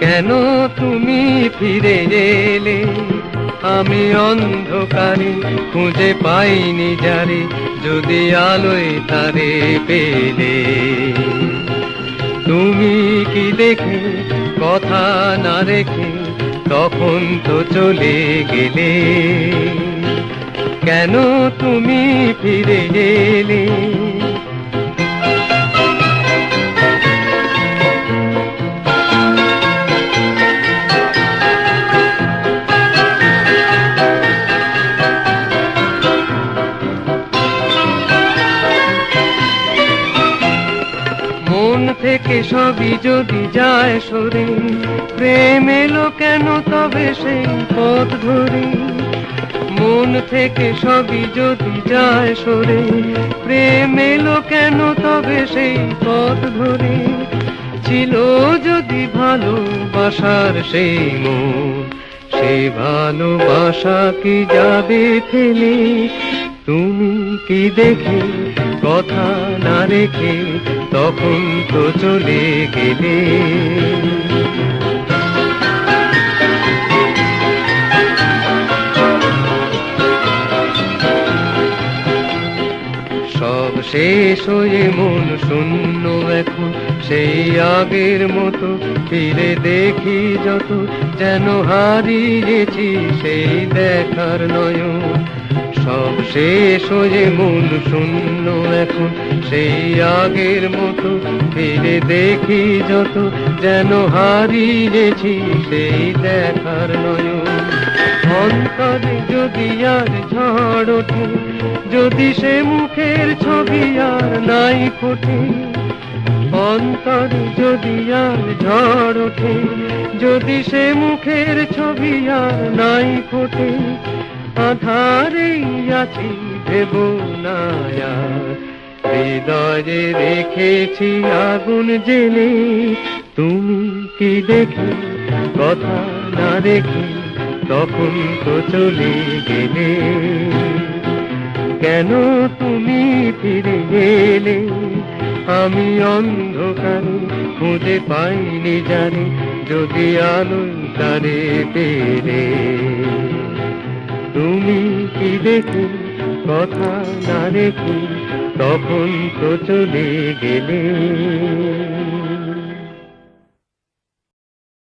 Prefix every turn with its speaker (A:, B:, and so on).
A: কেন তুমি ফিরে এলে? আমি অন্ধকারে খুঁজে পাইনি যারে, যদি আলোয় তারে পেলে। তুমি কি দেখে কথা না রেখে তখন তো চলে গেলে? কেন তুমি ফিরে এলে? থেকে সবই যদি যায় সরে। প্রেম এলো কেন তবে সেই পথ ধরে। মন থেকে সবই যদি যায় সরে। প্রেম এলো কেন তবে সেই পথ ধরে। ছিল যদি ভালোবাসার সেই মন সেই ভালোবাসা কি যাবে ফেলে? তুমি কি দেখে কথা না রেখে তখন তো চলে গেলে। সব শেষ হয়ে মন শূন্য এখন, সেই আগের মতো ফিরে দেখি যত যেন হারিয়েছি সেই দেখার নয়ন। সব শেষ হয়ে মন শূন্য এখন। সেই আগের মতো ফিরে দেখি যত যেন হারিয়েছি, সেই দেখার নয়ন। অন্তরে যদি আর ঝড় ওঠে, যদি সে মুখের ছবি আর নাই ফোটে, অন্তরে যদি আর ঝড় ওঠে, যদি সে মুখের ছবি আর নাই ফোটে আধারেই আছি ভেব না হৃদয়ে রেখেছি আগুন জেলে। তুমি কি দেখে? কথা না রেখে তখন তো চলে গেলে। কেন তুমি ফিরে এলে? আমি অন্ধকারে খুঁজে পাইনি জানি, যদি আলো তারে পেলে। তুমি কি দেখে কথা না রেখে তখন তো চলে গেলে।